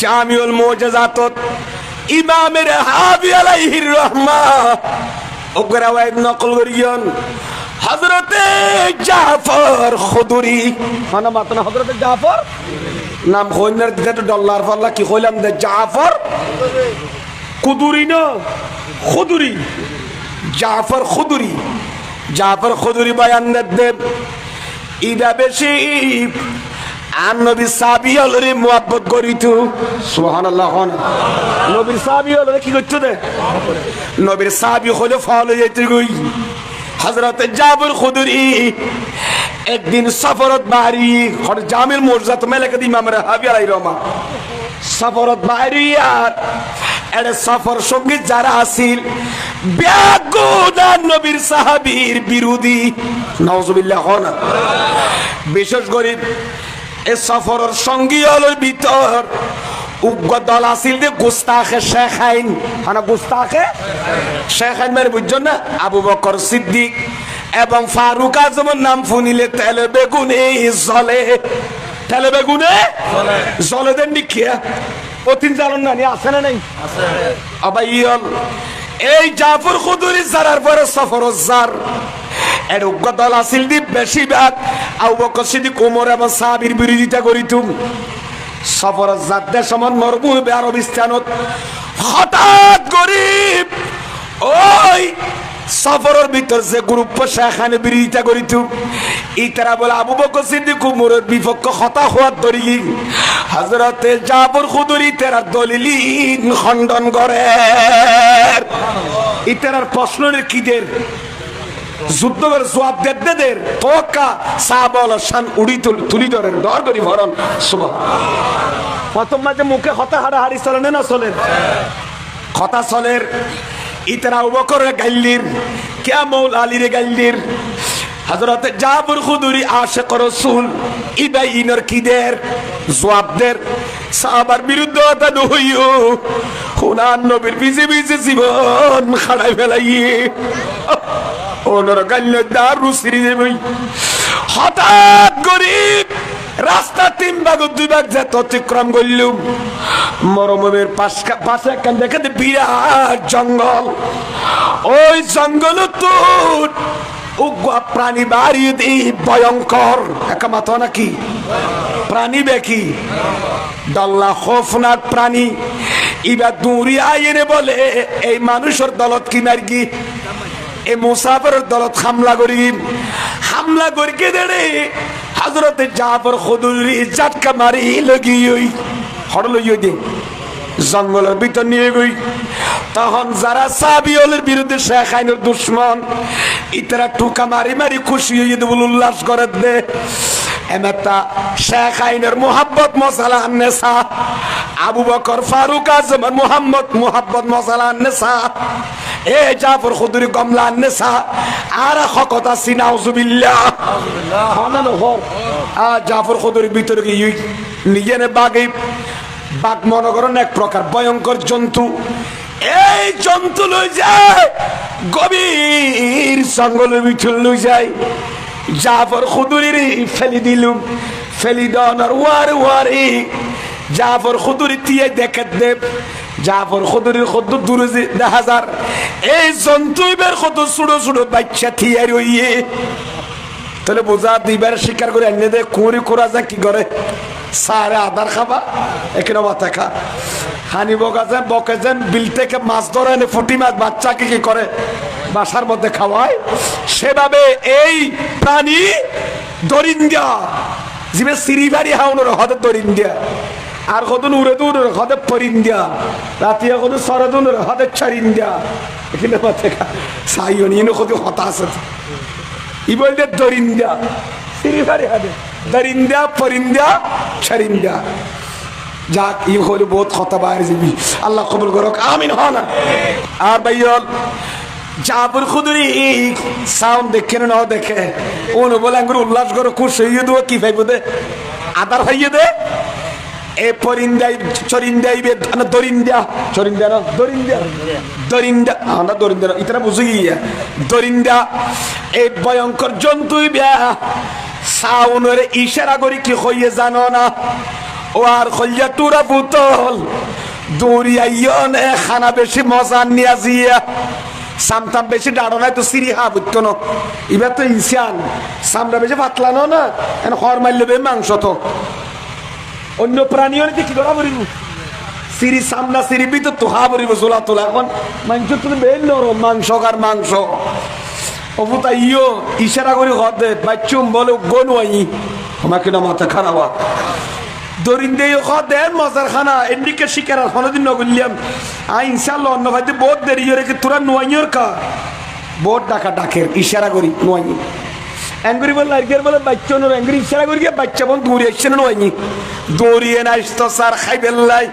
জামিউল মোজাজাতত ইমামের হাবি আলাইহির রহমা ওয়াইব নকল করিয়ন। হযরতে জাফর খুদুরি। মানে মাতনা হযরতে জাফর? নাম হইনার দিতে ডলার ফল্লা কি কইলাম দে জাফর? কুদুরি না খুদুরি। জাফর খুদুরি। জাফর খুদুরি বয়ান দেব। ইদা বেশি আর নবী সাবি হলরে মুহাব্বত করিতু। সুবহানাল্লাহ হন। নবীর সাবি হলরে কি করতে দে? নবীর সাবি হলে ফল যেতে গই। হযরত জাবর খুদরি একদিন সফরত বাড়ি হর জামিল মুরজাত মেলাকে ইমাম রাহাবি আলাই রহমা। সফরত বাড়ি আর এর সফর সঙ্গী যারা আসিল ব্যাগুনা নবীর সাহাবীর বিরোধী। নওজুবিল্লাহ হন। বিশেষ করে এ সফরের সঙ্গী হলো ভিতর। উগ্র দল আসিল যে গুস্তাখে শেখাইন মানে গুস্তাখে? শেখাইন মানে বুঝছ না? আবু বকর সিদ্দিক এবং ফারুক আজমের নাম ফুনিলে তেলে বেগুনে জলে তেলে বেগুনে? জলে দেন নিখিয়া অতিন জালন নানি আছে না নাই? আবার ইয়ল এই জাফর খুদুরি জারার পরে সফর জার। এর দল আসিল দি বেশিরভাগ। আবু বকর সিদ্দিক এবং সাহাবীর বিরোধিতা করিতুম। সফর সমান আরব স্থানত হঠাৎ গরিব ওই সফরের ভিতর যে গ্রুপ সেখানে বিরোধিতা করিত ইতারা বলে, আবু বকর সিদ্দিক, উমরের বিপক্ষ হতা হওয়ার দরি হজরতে জাবর খুদুরি তেরা দলিলিন খণ্ডন করে ইতারার প্রশ্নের কিদের যুদ্ধ করে জবাব দেদ দের। তোকা সাবল শান উড়ি তুল ধরেন, দর করি ভরণ। শুভ প্রথম মাঝে মুখে হতা হারি চলেন না চলেন কথা চলের ইতরা উবকরে গাইলির কে মৌল আলীরে গাইলির। হজরত জাবর খুদুরি আশেক রসুল, ইবাই ইনর কিদের জবাবদের সাহাবার বিরুদ্ধে হতা নহইও হুনান নবীর বিজে বিজে জীবন খাড়াই ফেলাইয়ে। হঠাৎ তিন দুই ভাগ জঙ্গল। ওই জঙ্গল তো প্রাণী বাড়ি দিই ভয়ঙ্কর। একা মাথা নাকি? প্রাণী বেকি ডল্লা খোফনাক প্রাণী। ইবা দূরি আইনে বলে, এই মানুষের দলত কিনার কি এই মুসাফরের দলত হামলা করি। হামলা করি কে দেড়ে হজরতে জাফর খুদুরি জাটকা মারি লগি ওই। হড় লই দে জঙ্গলের ভিতর নিয়ে গই। তখন যারা সাবিয়লের বিরুদ্ধে শেখ আইনের দুশ্মন, ইতারা টুকা মারি মারি খুশি হয়ে দেবল উল্লাস করে দে। এমেতা শেখ আইনের মোহাব্বত মশালা নেশা, আবু বকর ফারুক আজম মোহাম্মদ মোহাব্বত মশালা নেশা। এ জাফর খুদুরি কমলা আর হকতা সিনাউজুবিল্লাহ জাফর খুদুরি ভিতরে নিজে বাগে বাঘ মনে করেন এক প্রকার ভয়ঙ্কর জন্তু। এই জন্তু লই যায় গভীর জঙ্গলের ভিতর লই যায়। জাফর খুদুরির ফেলি দিলুম ফেলি দনার ওয়ার ওয়ারি। জাফর খুদুরি দিয়ে দেখে দেব। জাফর খুদুরির কত দূরে দেখা যার এই জন্তু এবার কত ছোট ছোট বাচ্চা থিয়ে রইয়ে তাহলে বোঝা দুইবার স্বীকার করে এনে দে, কুঁড়ি কোরা যা কি করে? সারে আদার খাবা এখানে মাথা খা। হানি বকা যেন বকে যেন বিল থেকে মাছ ধরে এনে ফুটি মাছ বাচ্চাকে কি করে? বাসার মধ্যে খাওয়ায়। সেভাবে এই প্রাণী দরিন্দা জিবে সিঁড়ি বাড়ি হাউনের হতে দরিন্দা আর কতন উড়ে দূরের হতে পরিন্দা রাতে কত সরে দূরের হতে ছাড়িন্দা এখানে মাথা সাইও নিয়ে কত হতাশ ই বলতে দরিন্দা সিঁড়ি বাড়ি হাতে দরিন্দা পরিন্দা ছাড়িন্দা যাক ই হলে বহুত কথা যাবি। আল্লাহ কবুল করক, আমিন হ না? আর ভাইয়ল জাবর খুদুরি, সাউন্ড দেখে না দেখে। ওন বলে আঙ্গুর উল্লাস করো খুশ হইয়ে দেবো, কি ভাইব দে? আদার ভাইয়ে দে? এ পরিন্দাই চরিন্দাই বে না দরিন্দা। চরিন্দা না? দরিন্দা। দরিন্দা। আমরা দরিন্দা ইতরা বুঝে গিয়া। দরিন্দা এই ভয়ঙ্কর জন্তুই বিয়া সাউনের ইশারা করি কি হইয়ে জানো না? ও আর খলিয়া টুরা বুতল দৌড়িয়াইও নে খানা বেশি মজা নিয়া জিয়া। সামতাম বেশি ডাড়ো নাই তো সিরি হা বুঝতো না। এবার তো ইনসান। সামটা বেশি পাতলানো না এখন হর মারলে বে মাংস তো। অন্য প্রাণীও নাকি কি করা বলিব সিরি সামনা সিরি ভিতর তো হা বলিব চোলা তোলা। এখন মাংস তো বেল নরম মাংস আর মাংস? অবুতা ইও ইশারা করে হদে, বাচ্চুম বলে গনু আই। আমাকে না মাথা খারাপ দরিন্দে হদে, মজার খানা। এন্ডিকে শিকার আর হনদিন নগলিয়াম আ, ইনশাআল্লাহ, অন্য ভাইতে বহুত দেরি রেখে তোরা নোয়াইয়র কা। বহুত ডাকা ডাকের, ইশারা করি নোয়াই ইশারা করি গিয়ে বাচ্চা বোন দৌড়ে আসছে না নোয়াই দৌড়িয়ে না আসতো, স্যার, খাই বেল্লাই।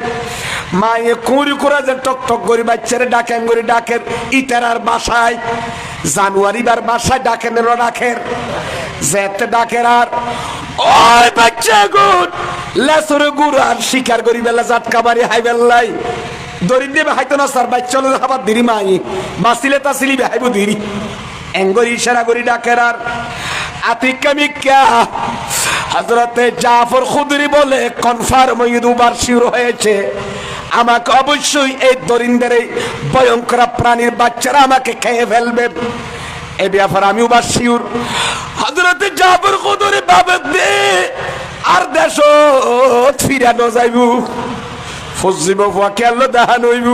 মায়ে কুঁড়ি করে যে টক টক করি, বাচ্চারে ডাকেন করি ডাকের ইতারার বাসায় জানুয়ারিবার বাসায় ডাকেন ডাকের। যেতে ডাকের আর, ওই বাচ্চা গুড লেসরে গুড় আর শিকার করি বেলা জাটকা বাড়ি হাই বেল্লাই। দরিদ দেবে হাইতো না, স্যার, বাচ্চা হলো খাবার দিরি মাই বাসিলে তাসিলি বেহাইব দিরি এঙ্গরি ইশারা করি ডাকের আর আতিকা মিক্কা হজরতে জাফর খুদরি বলে কনফার্ম দুবার শুরু হয়েছে। আমাকে অবশ্যই এই দরিন্দের এই ভয়ঙ্কর প্রাণীর বাচ্চারা আমাকে খেয়ে ফেলবে। এ ব্যাপার আমিও বা শিউর হজরতে জাফর খুদরি বাবে দে, আর দেশ ফিরানো যাইব। ফজিব আল্লাহ দেখানো হইব।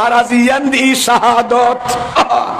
আর আজ ইয়ান দি শাহাদত।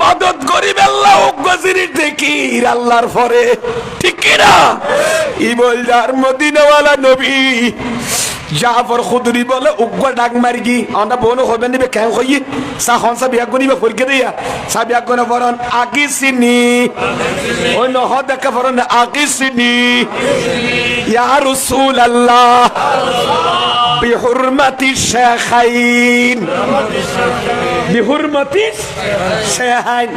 মদত গরিব আল্লাহ গজির দেখি আল্লাহর পরে ঠিক কিনা ই বলদার মদিনাওয়ালা নবী। জাহাফর খুদরি বলে উগ্র ডাক মারি গি আমরা বোন হবেন দিবে কেন কইয়ে সা হন সা বিয়া গনিবে ফলকে দিয়া। সা বিয়া গনে বরন আগি সিনি। ওই নহ দেখা বরন আগি সিনি। ইয়া রাসূল আল্লাহ বিহুরমাতি শেখাইন। বিহুরমাতি শেখাইন।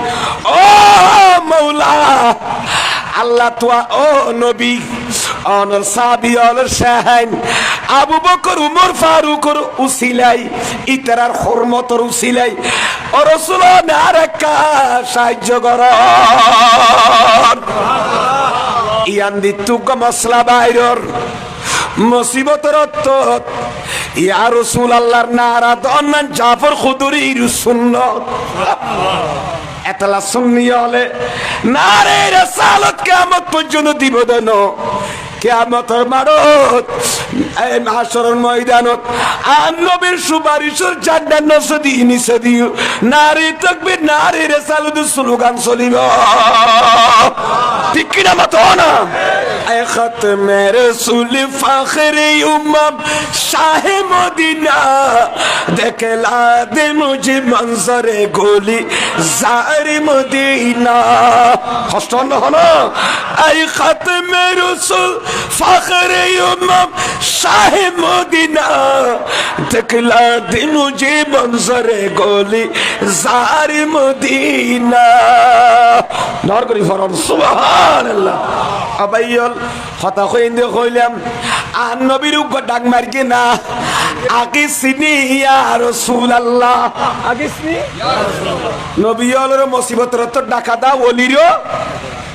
ও মৌলা আল্লাহ তোয়া ও নবী অনর সাবি অনর শেখাইন। আবু বকর, উমর ফারুকর উসিলাই, ইতারার হরমতর উসিলাই। ও রসুল নারাকা সাহায্য কর। ইয়ান দিতুক মশলা বাইরর মুসিবতর অত্তত ইয়া রসুল আল্লাহর নারা দন্নান জাফর খুদুরির সুন্নত। এতলা সুন্নি হলে নারে রসালত কিয়ামত পর্যন্ত দিব দেন। কিয়ামতের মারত এই মাসরের ময়দানত। আর নবীর সুপারিশের জান্না নসদি নিসে দিও নারী থাকবে নারী রেসালত স্লোগান চলিব। ঠিক কিনা মত না। এ খতমে রসুল ফখরে উম্মম শাহ মদিনা। দেখলা দে মুঝে মনজরে গোলি জারি মদিনা। কষ্ট নহন এই খতমে রসুল ফখরে উম্মম শাহ মদিনা, দেখলা দে মুঝে মনজরে গোলি জারি মদিনা। নর করি ফরন, সুবহানাল্লাহ। আবাইল হতা কইন দে কইলাম, আর নবীর উগ্র ডাক মারকে না? আগে সিনি ইয়া রাসূলুল্লাহ। আগে সিনি নবী হলোর মুসিবতর তো ডাকা দা ওলিরো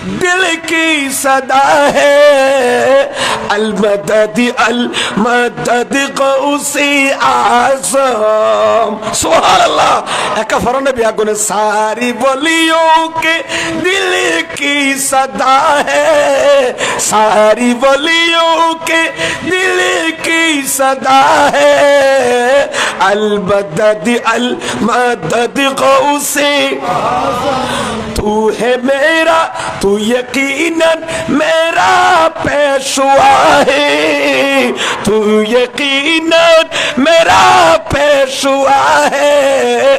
दिल की सदा है अलमदद अलमदद गौसी आजम सुभान अल्लाह एक फरन भी आगुन सारी बोलियों के दिल की सदा है सारी बोलियों के दिल की सदा है अलमदद अलमदद गौसी आजम تو ہے میرا تو یقیناً میرا پیشوا ہے۔ تو یقیناً میرا پیشوا ہے۔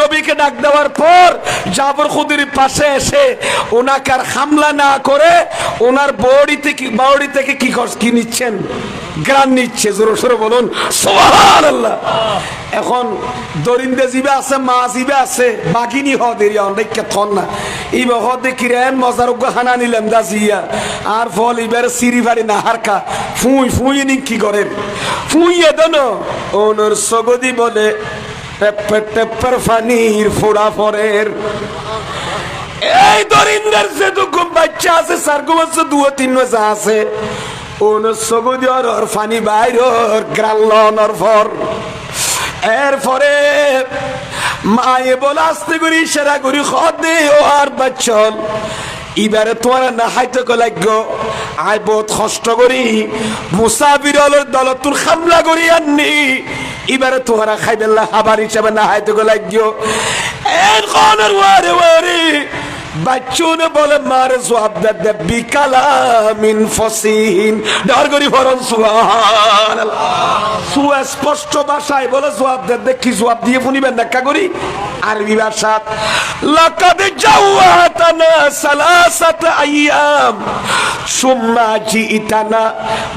নবীকে ডাক দেওয়ার পর জাবর খুদুরির পাশে এসে ওনাকে আর হামলা না করে ওনার বড়ি থেকে বাউড়ি থেকে কি কি নিচ্ছেন? গ্রান নিচ্ছে, জোরে সোরে বলুন আল্লাহ এখন দরিন্দে জিবে আছে, মা জিবে আছে বাগিনি হ দেরি অনেক থন না। এই বহ দেখি রেন মজার হানা নিলাম দা জিয়া আর ফল এবার সিরি বাড়ি না হারকা। ফুই ফুই নি কি করেন? ফুই এদন ওনর সগদি বলে টেপ্পের টেপ্পের ফানির ফোড়া ফরের। এই দরিন্দের যে দুঃখ বাচ্চা আছে সার্গো আছে দু তিন মাস আছে। সগুদি ওর ফানি বাইর ওর গ্রাল্লন ওর ফর। এরপরে মায়ে বলে, আসতে করি, সেরা করি, খদে ও আর বাচ্চল। এবারে তোমার না হাইতে লাগ্য আই বহুত কষ্ট করি। মুসাফির হলের দল তোর হামলা করি আননি। এবারে তোহারা খাইবেল্লা হাবার হিসাবে না হাইতে এর কনের ওয়ারে ওয়ারে। বাচ্চুনে বলে, মারে জবাব দে বিকালামিন ফসিহিন। ডর করি ফরন সুস্পষ্ট ভাষায় বলে, জবাব দে দেখি জবাব দিয়ে শুনিবেন দেখা করি? আরবি ভাষা লাকাদ জাওয়াতানা সালাসাত আইয়াম। সুম্মা জিইতানা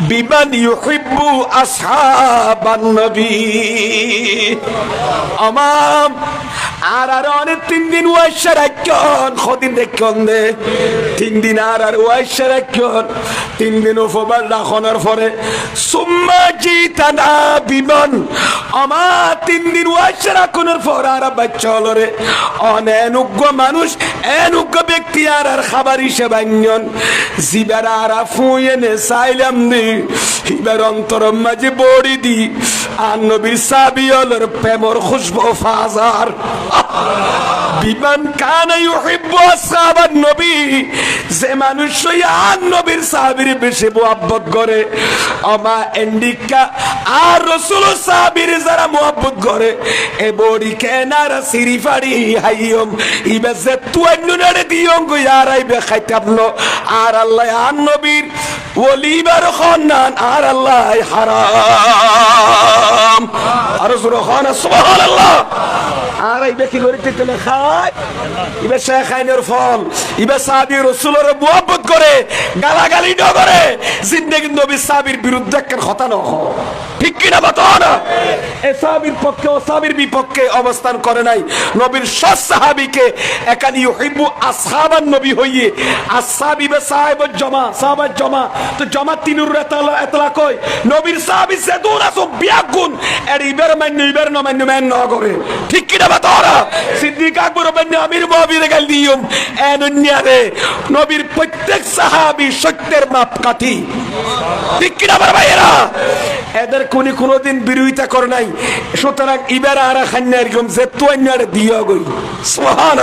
বিমান ইউহিব্বু আসহাবান নবী। আমাম আর আর অনেক তিন দিন ওয়াইশা রাখন কদিন দেখুন দে? তিন দিন আর আর ওয়াইশা রাখন তিন দিন উপবার রাখনের পরে, সুম্মা জিতানা বিমান। আমার তিন দিন ওয়াইশা রাখনের পর আর বাচ্চা হলো রে। অনেনুজ্ঞ মানুষ এনুজ্ঞ ব্যক্তি আর আর খাবার হিসেবে আইন জিবার আর ফুয়ে নে চাইলাম দি। এবার অন্তর মাঝে বড়ি দি। আর নবীর সাবিয়লের প্রেমর খুশবু ফাজার। বিমান কানা ইউহিব্বু আসহাবান নবী। যে মানুষ আর নবীর সাহাবীর বেশি মুহাব্বত করে। আমা এন্ডিকা আর রাসূল সাহাবীর যারা মুহাব্বত করে। এ বড়ি কেনার সিরিফাড়ি হাইয়ম। ইবে যে তুয়ান্নুনারে দিয়ং গো ইয়ারাই বে খাইতাবনো আর আল্লাহ আর নবীর ওলিবার খন্নান আর আল্লাহ হারাম। আর সুবহান সুবহানাল্লাহ। আর ইবে কি করে খায়। শেখ আইনের ফল রাসূলের করে, গালাগালি ন করে, জিন্দেগি নবী বিরুদ্ধে একটা কথা ন ঠিক কিনা না? এ পক্ষে ও বিপক্ষে অবস্থান করে নাই। নবীর সাহাবীকে একানি আসহাবান নবী হইয়ে, আসহাবি বে সাহেব জমা সাহাবার জমা। তো জমা তিনুর এতলা এতলা কই? নবীর সাহাবী সে দূর আসো বিয়াগুন এর ইবের মান্য, ইবের ন মান্য মান ন করে। ঠিক কিনা না সিদ্দিক আকবর আমির মুআবির গাল দিয়ম। এনন্যারে নবীর প্রত্যেক সাহাবী সত্যের মাপকাঠি। ঠিক কিনা আমার ভাইয়েরা? এদের কোনি কোনোদিন বিরোধিতা করে নাই। সুতরাং ইবার আর খান্না এরকম যে তো অন্যার দিয়া গই। সুহান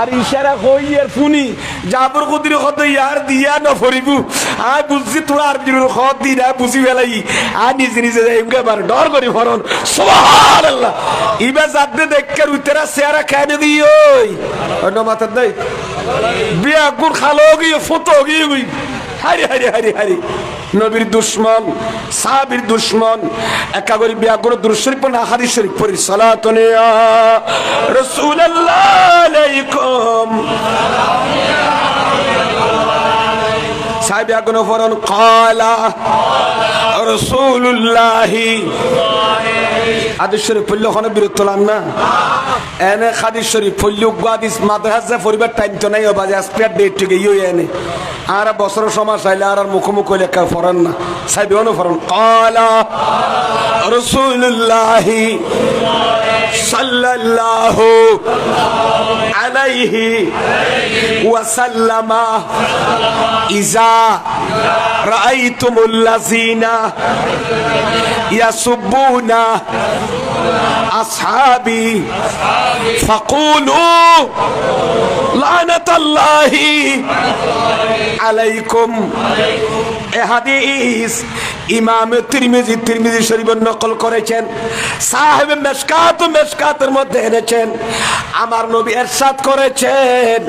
আর ইশারা আর ফুনি জাবর কুদির কত ইয়ার দিয়া ন ফরিবু। আই বুঝছি তোরা আর বিরুর খত দি না, বুঝি ফেলাই। আর নিজে নিজে যাই বার ডর করি ফরন। সুহান আল্লাহ ইবা যাতে দেখকে উতেরা চেহারা খাইনে দিই মাথার দেই বিয়া গুড় খালো, গিয়ে ফটো, গিয়ে হারি হারি হারি হারি। নবীর দুশ্মন, সাহাবীর দুশ্মন, একা করে বিয়া করে না হাদিস শরীফ পড়ি। সালাতুনে রাসূলুল্লাহ আলাইকুম। সাহেব এখন ফরন কলা রসুল্লাহি হাদিস শরীফ পড়লে ওখানে বিরক্ত লাম না। এনে হাদিস শরীফ পড়লে উগাদিস মাদ্রাসা পরিবার টাইম তো নাই বাজে আজকের ডেট থেকে ইয়ে এনে। আর বছর সমাজ চাইলে আর মুখোমুখি কেউ ফরান না। সাহেব অনু ফরেন। কলা রসুল্লাহি সাল্লাল্লাহু আলাইহি ওয়াসাল্লামা ইজা রাআইতুমুল্লাযিনা ইয়াসুব্বুনা আসহাবি ফাকুলু লানাতাল্লাহি আলাইকুম এ ইমাম তিরমিজি তিরমিজি শরীফ নকল করেছেন। সাহেব মেশকাত, মেশকাতের মধ্যে এনেছেন। আমার নবী এরশাদ করেছেন।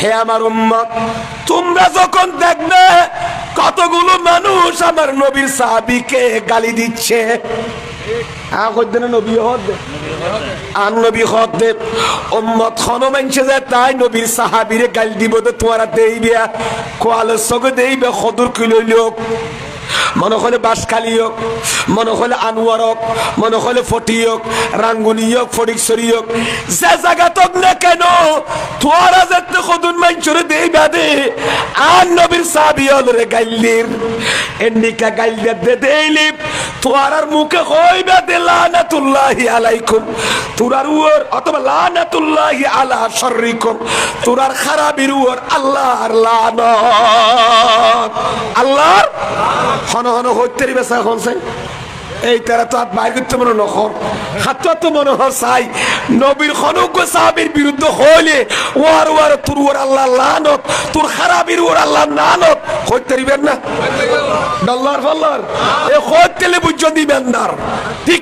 হে আমার উম্মত, তোমরা যখন দেখবে কতগুলো মানুষ আমার নবীর সাহাবিকে গালি দিচ্ছে। হ্যাঁ কইতে নবী হদ আর নবী হদ দে। উম্মত খনো যে তাই নবীর সাহাবীরে গাল দিব তো তোমারা দেইবে। কোয়ালে সগে দেইবে, খদুর কিলো লোক। মনে হলে বাসখালী হোক, মনে হলে আনোয়ার হোক, মনে হলে ফটি হোক, রাঙ্গুনি হোক ফটিকছড়ি হোক, যে জায়গা তোক না কেন তোরা যেতে কদুন মাইনচরে দেই বাদে, আর নবীর সাহাবি হলরে গাইলির। এন্ডিকা গাইল দে দেইলি তোরার মুখে কইবা দে লানাতুল্লাহি আলাইকুম, তোরার উয়র অথবা লানাতুল্লাহি আলা শররিকুম, তোরার খারাপির উয়র আল্লাহর লানত। আল্লাহর? হন হন হইতে এখন হনছে। এই তারা তো হাত করতে মনে নখর হাত তো মনে হয় চাই। নবীর খনক সাহাবির বিরুদ্ধে হইলে ওয়ার ওয়ার, তোর ওর আল্লাহ লানত, তোর খারাপির ওর আল্লাহ নানত। হইতে না? এ হইতে বুঝছ দিবেন না ঠিক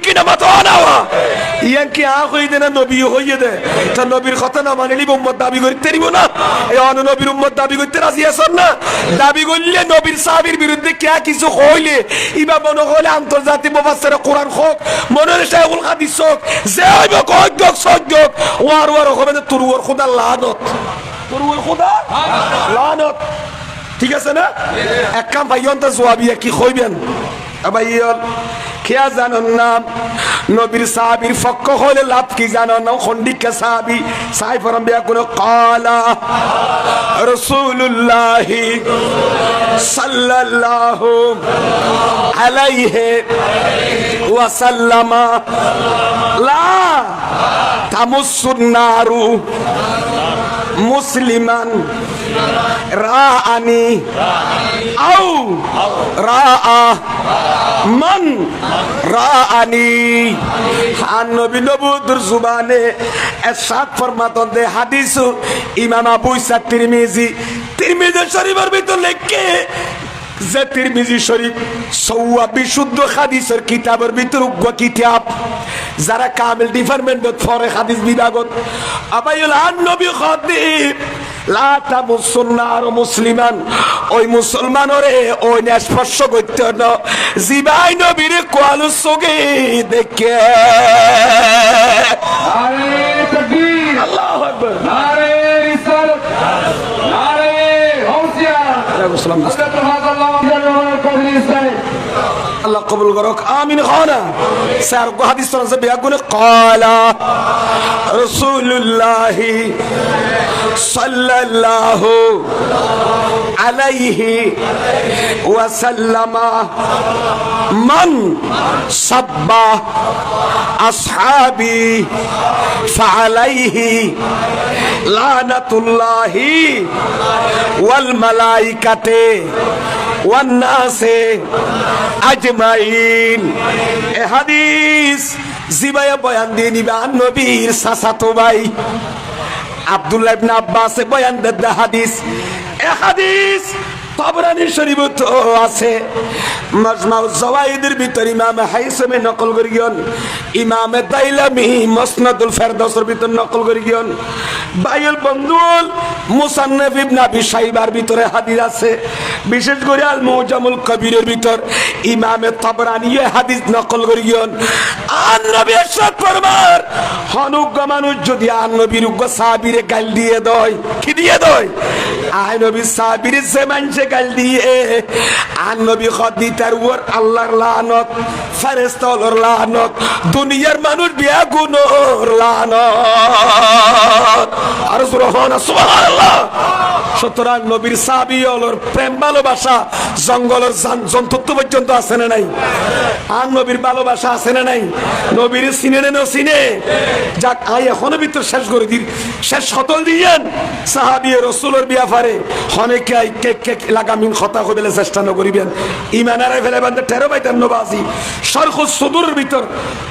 কি আ হই দে না, নবী হইয়ে দে। তা নবীর কথা না উম্মত দাবি করতে দিব না। এই অন নবীর উম্মত দাবি করতে রাজি আছেন না? দাবি করলে নবীর সাহাবীর বিরুদ্ধে কে কিছু হইলে ইবা মনে হলে আন্তর্জাতিক মুফাসসির কোরআন হোক মনে হলে শাইখুল হাদিস হোক, যে হইব সহ্য হোক ওয়ার ওয়ার হবে তুর ওর খোদা লানত। লানত। ঠিক আছে না? এক কাম ভাইয়ন তো জোয়াবিয়া কি কইবেন? ভাইয়ন খেয়া জানন না? নবীর সাহাবির ফক্ক হলে লাভ কি জানো না খন্ডিকা সাহাবি? সাহাই ফরম বিয়া কোন কালা রসুল্লাহি সাল্লাল্লাহু আলাইহি ওয়াসাল্লামা। লা তামুসুন নারু মুসলিমান রাআনি। আও রাআ। মান। রাআনি। আর নবী নবুদ্র জুবানে এরশাদ ফরমাতন দে হাদিস, ইমাম আবু ইসা তিরমিজি। তিরমিজি শরীফের ভিতর লেখকে, যে তিরমিজি শরীফ সৌয়া বিশুদ্ধ হাদিসের কিতাবের ভিতর উগ্র কিতাব, যারা কামিল ডিপার্টমেন্টত ফরে হাদিস বিভাগত। আবাইল আন নবী খদিব লাতা মুসলমান। ওই মুসলমানরে ওই না স্পর্শ করতে ন জিবাই নবীরে কোয়ালু সগে দেখে। আল্লাহু আকবার নারে রিসালাত নারে হৌসিয়া সালাম হযরত হাজাল্লাহ আব্দুল কাদের ইসলাম আল্লাহ কবুল করক, আমিন খানা স্যার কো হাদিস তো বিয়া গুনে ক্বালা রাসূলুল্লাহ আলাইহি ওয়াসাল্লাম মান সাব্বা আসহাবি ফালাইহি লানাতুল্লাহি ওয়াল মালাইকাতে ওয়ান নাসে আজমাইন। এ হাদিস জিবায়া বয়ান দিয়ে নিবে নবীর সাসাতো ভাই। আব্দুল্লাহ ইবনে আব্বাস বয়ান দেদ হাদিস। এ হাদিস তাবরানি শরীফ তো আছে। মাজমাউ জাওয়াইদের ভিতর ইমাম হাইসামে নকল করি গিয়ন। ইমামে দাইলামি মসনাদুল ফেরদৌসের ভিতর নকল করি গিয়ন। বাইল বন্ধুল মুসান্নাফ ইবনে আবি শাইবার ভিতরে হাদিস আছে। বিশেষ করে আল মুজামুল কবিরের ভিতর ইমামে তাবরানি হাদিস নকল করি গিয়ন। আর নবী ইরশাদ ফরমার হনুজ্ঞ মানুষ যদি আর নবীর উগ্র সাহাবীরে গাল দিয়ে দয়, কি দিয়ে দেয়? আয় নবী সাহাবীরে যে মানছে মানুষে দিয়ে। আর নবী আল্লাহর লানত ফেরেস্তা হলোর লানত, দুনিয়ার মানুষ বিয়া গুনোর লানত। আর সুবহানাল্লাহ সুতরাং নবীর হলোর প্রেম ভালোবাসা জঙ্গলের জান- জন্তুত্ব পর্যন্ত আছে না নাই? আর নবীর ভালোবাসা আছে না নাই? নবীর সিনে নেন সিনে যাক আই এখনও ভিতর শেষ করে দিন শেষ সতল দিয়েন। সাহাবিয়ে রসুলের বিয়া ফারে। কেক লাগামিন খতা কবিলে চেষ্টা নকরিবেন। ইমানারে ফেলে বান্ধে টেরো পাইতেন নবাজি। সরখুজ সুদুর ভিতর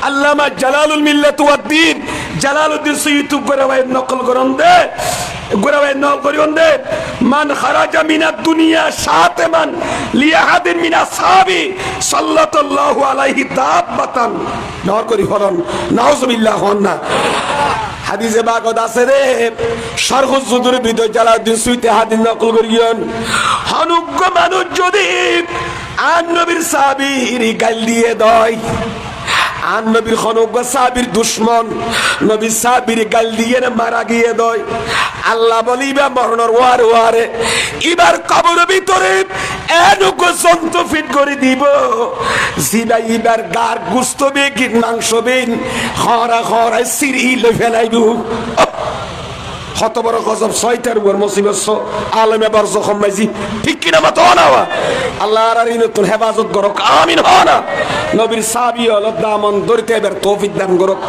আল্লামা জালালুল মিল্লাত ওয়াদ্দিন জালালউদ্দিন ইউটিউব করে নকল করন দে করে ভাই নকল করিবেন দে মান খারাজা মিনাদ দুনিয়া শাতেমান লিয়াহাদিন মিনা সাহাবি সাল্লাল্লাহু আলাইহি দাব্বাতান। নর করি হরন নাউজুবিল্লাহ হন না। হাদিসে বাগদ আছে রে সরহুজ সুদূর বিদয় জালাউদ্দিন নকল করিয়ন। হনুজ্ঞ মানুষ যদি আর নবীর সাহাবীর গাল দিয়ে দয় আর নবীর খনজ্ঞ সাবির দুশ্মন। নবী সাবির গাল দিয়ে মারা গিয়ে দয়। আল্লাহ বলিবা মরণর ওয়ার ওয়ারে, এবার কবর ভিতরে এনুকো সন্ত ফিট করে দিব। জিনা ইবার গার গুস্তবে মাংস বেন খরা খরায় সিরিল ফেলাইব কত বড় গজব ছয়টার উপর মুসিবত আলমে বার জখম মাইজি। ঠিক কিনা মত না আল্লাহ আর নতুন হেফাজত করক। আমিন না। নবীর সাবি হল দামন দরিতে এবার তৌফিক দান করক।